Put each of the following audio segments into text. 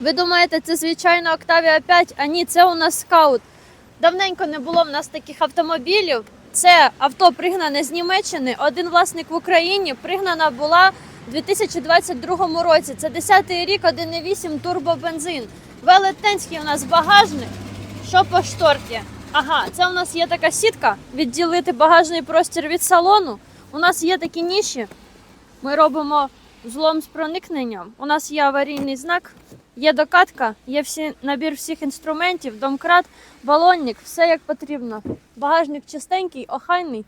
Ви думаєте, це звичайно Octavia 5? А ні, це у нас скаут. Давненько не було в нас таких автомобілів. Це авто пригнане з Німеччини. Один власник в Україні пригнана була у 2022 році. Це 10-й рік, 1,8 турбобензин. Велетенський у нас багажник. Що по шторці? Ага, це у нас є така сітка відділити багажний простір від салону. У нас є такі ніші. Ми робимо злом з проникненням. У нас є аварійний знак, є докатка, є всі, набір всіх інструментів, домкрат, балонник, все як потрібно. Багажник чистенький, охайний.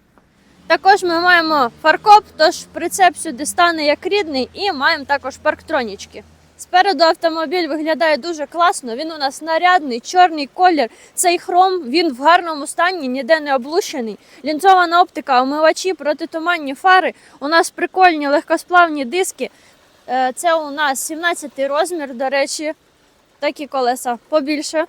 Також ми маємо фаркоп, тож прицеп сюди стане як рідний, і маємо також парктронічки. Спереду автомобіль виглядає дуже класно. Він у нас нарядний, чорний колір. Цей хром він в гарному стані, ніде не облущений. Лінзована оптика, омивачі, протитуманні фари. У нас прикольні легкосплавні диски. Е, Це у нас 17 розмір, до речі, такі колеса побільше.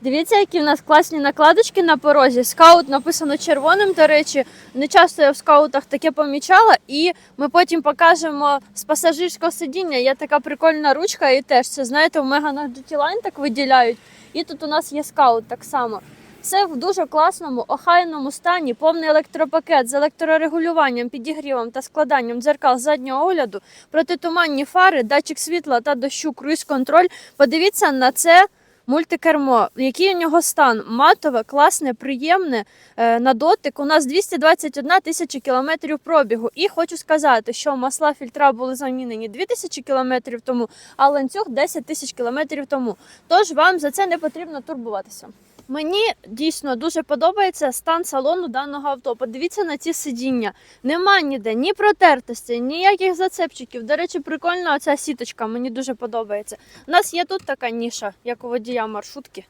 Дивіться, які в нас класні накладочки на порозі. Скаут написано червоним, до речі. Не часто я в скаутах таке помічала. І ми потім покажемо з пасажирського сидіння. Є така прикольна ручка, і теж це знаєте, в Меганах Line так виділяють. І тут у нас є скаут так само. Все в дуже класному, охайному стані, повний електропакет з електрорегулюванням, підігрівом та складанням дзеркал заднього огляду, протитуманні фари, датчик світла та дощу, круїз-контроль. Подивіться на це мультикермо. Який у нього стан? Матове, класне, приємне е, на дотик. У нас 221 тисяча кілометрів пробігу. І хочу сказати, що масла фільтра були замінені 2000 кілометрів тому, а ланцюг 10 тисяч кілометрів тому. Тож вам за це не потрібно турбуватися. Мені дійсно дуже подобається стан салону даного авто. Подивіться на ці сидіння. Нема ніде ні протертості, ніяких зацепчиків. До речі, прикольна оця сіточка, мені дуже подобається. У нас є тут така ніша, як у водія маршрутки.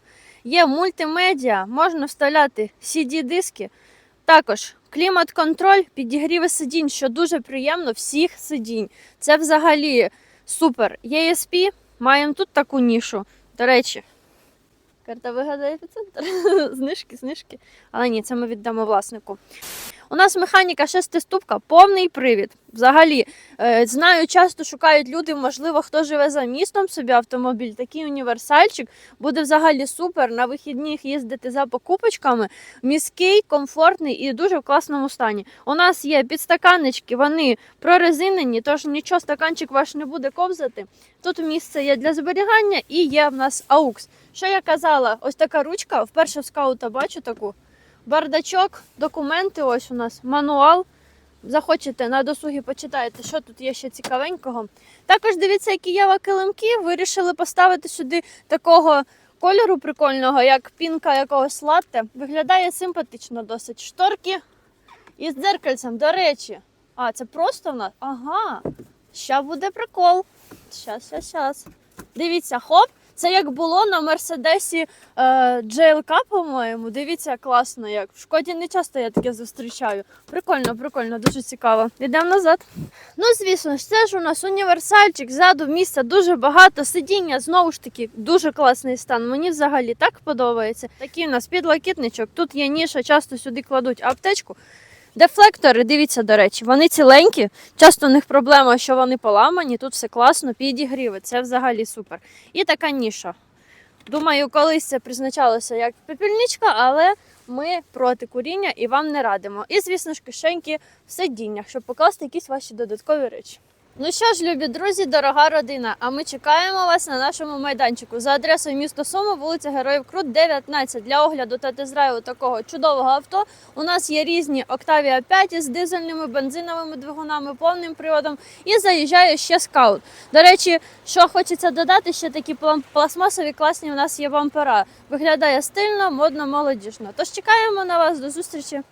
Є мультимедіа, можна вставляти CD-диски. Також клімат-контроль, підігріви сидінь, що дуже приємно всіх сидінь. Це взагалі супер. ESP, маємо тут таку нішу. До речі, карта вигадає епіцентр. знижки, знижки. Але ні, це ми віддамо власнику. У нас механіка шестиступка, повний привід. Взагалі, е, знаю, часто шукають люди, можливо, хто живе за містом собі автомобіль. Такий універсальчик буде взагалі супер. На вихідних їздити за покупочками. Міський, комфортний і дуже в класному стані. У нас є підстаканнички, вони прорезинені, тож нічого стаканчик ваш не буде ковзати. Тут місце є для зберігання і є в нас AUX. Що я казала, ось така ручка, вперше в скаута бачу таку. Бардачок, документи, ось у нас мануал. Захочете на досугі почитаєте, що тут є ще цікавенького. Також дивіться, які є килимки. Вирішили поставити сюди такого кольору прикольного, як пінка якогось латте. Виглядає симпатично досить. Шторки із дзеркальцем, до речі. А, це просто в нас? Ага. Ща буде прикол. Щас, щас, щас. Дивіться, хоп. Це як було на Мерседесі е, GLK, по-моєму. Дивіться, класно як. В шкоді не часто я таке зустрічаю. Прикольно, прикольно, дуже цікаво. Йдемо назад. Ну, звісно ж, це ж у нас універсальчик, ззаду місця дуже багато. Сидіння знову ж таки дуже класний стан. Мені взагалі так подобається. Такий у нас підлакітничок. Тут є ніша, часто сюди кладуть аптечку. Дефлектори, дивіться, до речі, вони ціленькі. Часто у них проблема, що вони поламані. Тут все класно, підігріви. Це взагалі супер. І така ніша. Думаю, колись це призначалося як пепельничка, але ми проти куріння і вам не радимо. І, звісно ж, кишеньки в сидіннях, щоб покласти якісь ваші додаткові речі. Ну що ж, любі друзі, дорога родина. А ми чекаємо вас на нашому майданчику за адресою місто Суми, вулиця Героїв Крут, 19. Для огляду та тест-драйву такого чудового авто. У нас є різні Octavia 5 із дизельними бензиновими двигунами, повним приводом. І заїжджає ще скаут. До речі, що хочеться додати, ще такі пластмасові класні у нас є бампера. Виглядає стильно, модно, молодіжно. Тож чекаємо на вас до зустрічі.